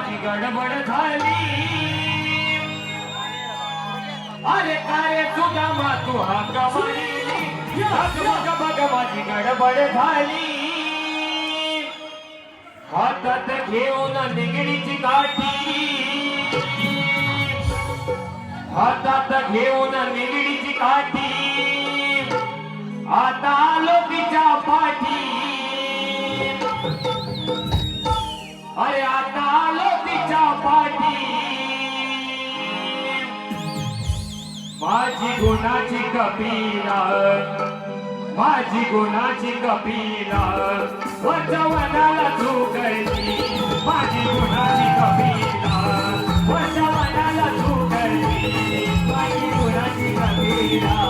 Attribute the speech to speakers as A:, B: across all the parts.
A: माझी गडबड झाली. अरे काय सुदामा तू हा कमाली बघ बघ बघ माझी गडबड झाली. हातात घेऊन निगडीची काठी. हातात घेऊन निगडीची काठी. आता माझी गुणाची कपिला. माझी गुणाची कपिला. वचवनाला झुकली माझी गुणाची कपिला. वचवनाला झुकली माझी गुणाची कपिला.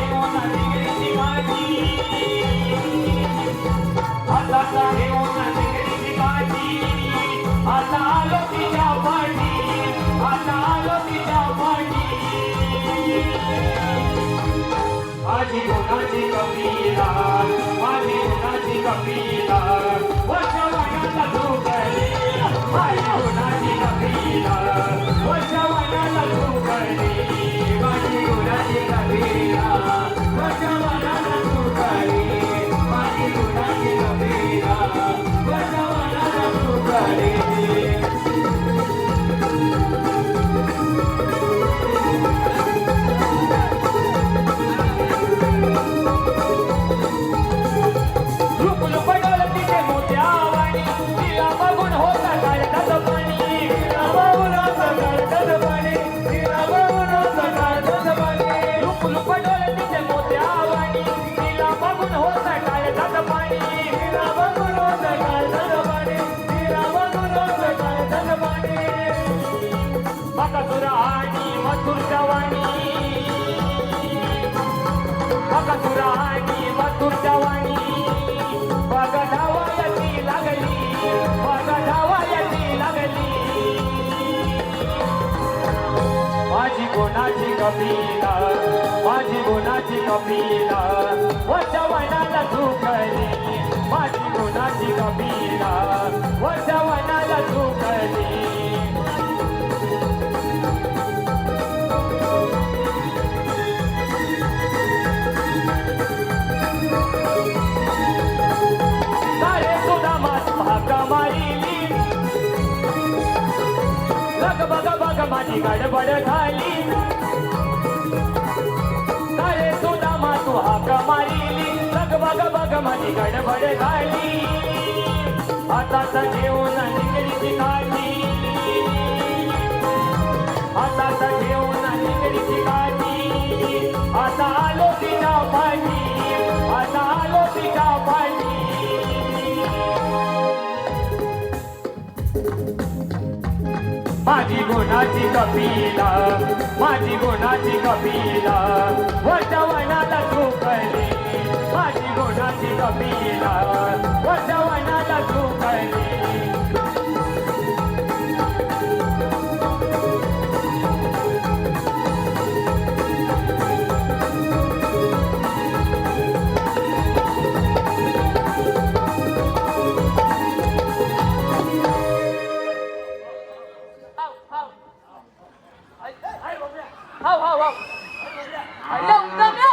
A: बकासुर आणि मथुर जवानी. बकासुर आणि मथुर जवानी. बघ धावायची लागली बघ धावायची लागली. माझी गुणाची कपिला माझी गुणाची कपिला वचवनाला झुकली माझी गुणाची कपिला वचवनाला बघ बघ बघ माझी गडबड झाली. सुद्धा मा तू हाक मारिली बघ बघ बघ माझी गडबड झाली. तर घेऊन निघली माझी गुणाची कपिला माझी गुणाची कपिला वचवनाला झुकली माझी गुणाची कपिला वचवनाला झुकली
B: हाव हाव हाव लवकर